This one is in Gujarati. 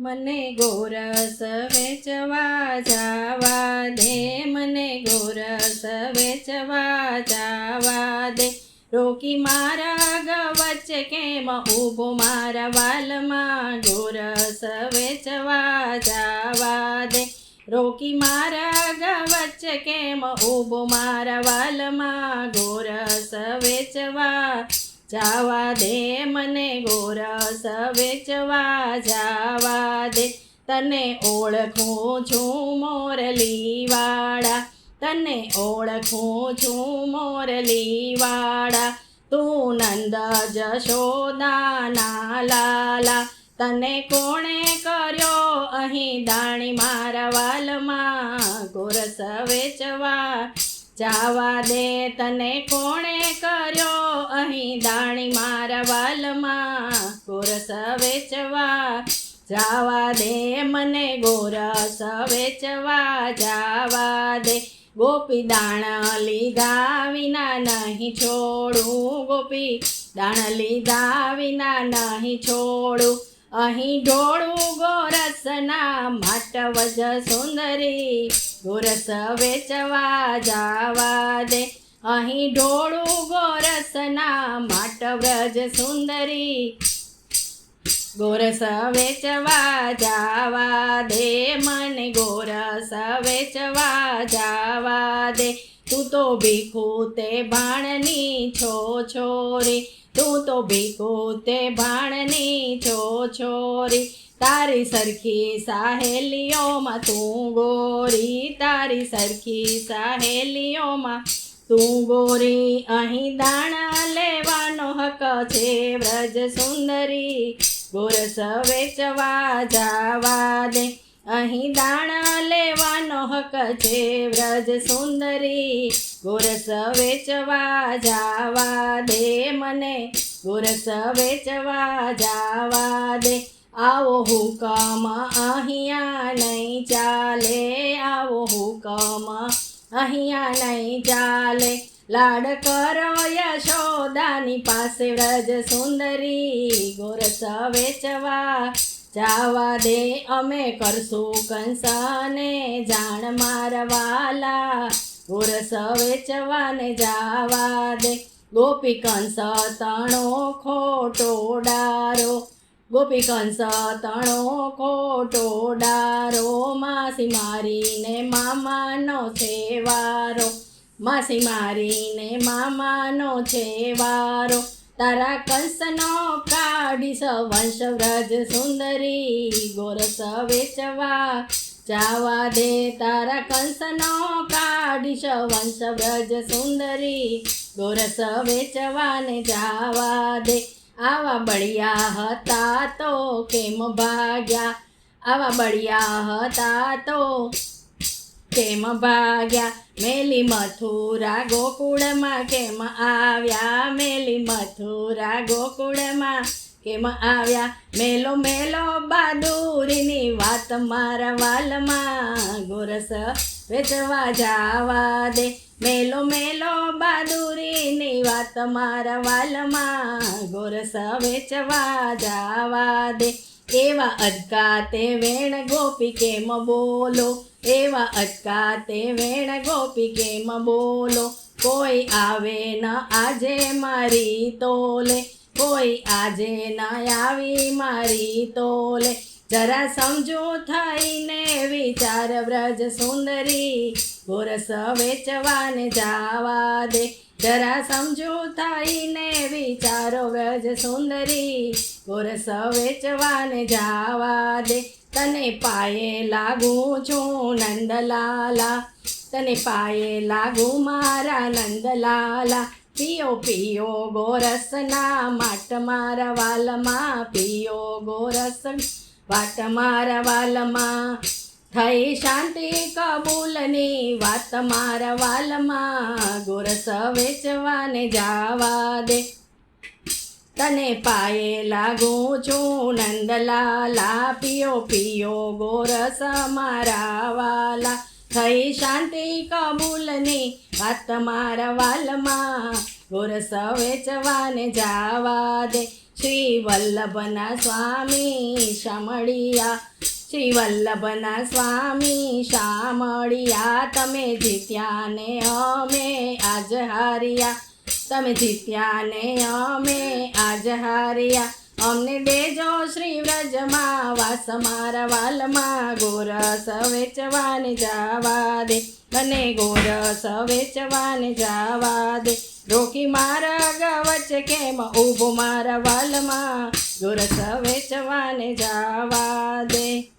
મને ગોરસ વેચવા જાવા દે, મને ગોરસ વેચવા જાવા દે. રોકી મારા ગવચ કેમ ઊભો, મારા વાલમાં ગોરસ વેચવા જાવા દે. રોકી મારા ગવચ કેમ ઊભો, મારા વાલમાં ગોરસ વેચવા જાવા દે, મને ગોરસ વેચવા જાવા દે. તને ઓળખું છું મોરલીવાળા. તને ઓળખું છું મોરલીવાળા. તું નંદ જશોદાના લાલા તને કોણે કર્યો? અહીં દાણી મારા વાલમાં ગોરસ વેચવા જાવા દે, તને કોણે કર્યો? અહીં દાણી મારા વાલમાં ગોરસ વેચવા જાવા દે, મને ગોરસ વેચવા જાવા દે. ગોપી દાણ લીધા વિના નહીં છોડું, ગોપી દાણ લીધા વિના નહીં છોડું. અહીં ઢોળું ગોરસના માટવજ સુંદરી ગોરસ વેચવા જાવા દે. અહીં ઢોળું ગોરસના માટવ્રજ સુંદરી ગોરસ વેચવા જાવા દે, મને ગોરસ વેચવા જાવા દે. તું તો ભીખુ તે ભાણની છો છોરી, તું તો ભીખુ તે ભાણની છો છોરી. તારી સરખી સાહેલીઓમાં તું ગોરી, તારી સરખી સાહેલીઓમાં તું ગોરી. અહીં દાણા લેવાનો હક છે વ્રજ સુંદરી ગોરસ વેચવા જાવા દે. અહીં દાણા લેવાનો હક છે વ્રજ સુંદરી. ગોરસ વેચવા જાવા દે મને. ગોરસ વેચવા જાવા દે. આવો હુકમ અહીંયા નહીં ચાલે. આવો હુકમ અહીંયા નહીં ચાલે. લાડ કરો યશોદાની પાસે વ્રજ સુંદરી ગોરસ વેચવા જાવા દે, અમે કરશું કંસાને, જાણ મારવાલા. ગોરસ વેચવાને જાવા દે. ગોપી કંસ તણો ખોટો ડારો. ગોપી કંસ તણો ખોટો ડારો. માસી મારીને મામાનો છેવારો માસી મારીને મામાનો છે વારો. તારા કંસનો કાઢીશ વંશ વ્રજ સુંદરી ગોરસ વેચવા જાવા દે તારા કંસનો કાઢીશ વંશ વ્રજ સુંદરી ગોરસ વેચવાને જાવા દે. આવા બળિયા હતા તો કેમ ભાગ્યા? આવા બળિયા હતા તો કેમ ભાગ્યા? મેલી મથુરા ગોકુળમાં કેમ આવ્યા? મેલી મથુરા ગોકુળમાં કેમ આવ્યા? મેલો મેલો બહાદુરીની વાત મારા વાલમાં. ગોરસ વેચવા જાવા દે. મેલો મેલો બહાદુરીની વાત મારા વાલમાં. ગોરસ વેચવા જાવા દે. એવા અટકાતે વેણ ગોપી કેમ બોલો? એવા અટકાતે વેણ ગોપી કેમ બોલો? કોઈ આવે ન આજે મારી તોલે. કોઈ આજે ન આવી મારી તોલે. જરા સમજો થઈને વિચાર વ્રજ સુંદરી. ગોરસ વેચવાને જાવા દે. જરા સમજો થઈને વિચારો ગજ સુંદરી. ગોરસ વેચવાને જાવા દે. તને પાયે લાગુ છું નંદલાલા. તને પાયે લાગુ મારા નંદલાલા. પિયો પિયો ગોરસના માટ મારા વાલમાં. પિયો ગોરસ વાટ મારા વાલમાં. થઈ શાંતિ કબૂલની વાત મારા વાલમાં. ગોરસ વેચવાને જાવા દે. તને પાયે લાગુ છું, નંદલાલા પિયો પિયો ગોરસ મારા વાલા. થઈ શાંતિ કબૂલની વાત મારા વાલમાં. ગોરસ વેચવાને જાવા દે. શ્રી વલ્લભના સ્વામી શામળિયા શ્રી વલ્લભના સ્વામી શામળિયા તમે જીત્યા ને અમે આજ હાર્યા તમે જીત્યા ને અમે આજ હાર્યા અમને દેજો શ્રી વ્રજમાં, વાસ મારા વાલમાં ગોરસ વેચવાને જાવા દે. મને ગોરસ વેચવાને જાવા દે. રોકી મારા ગવચ કેમ ઊભો મારા વાલમાં ગોરસ વેચવાને જાવા દે.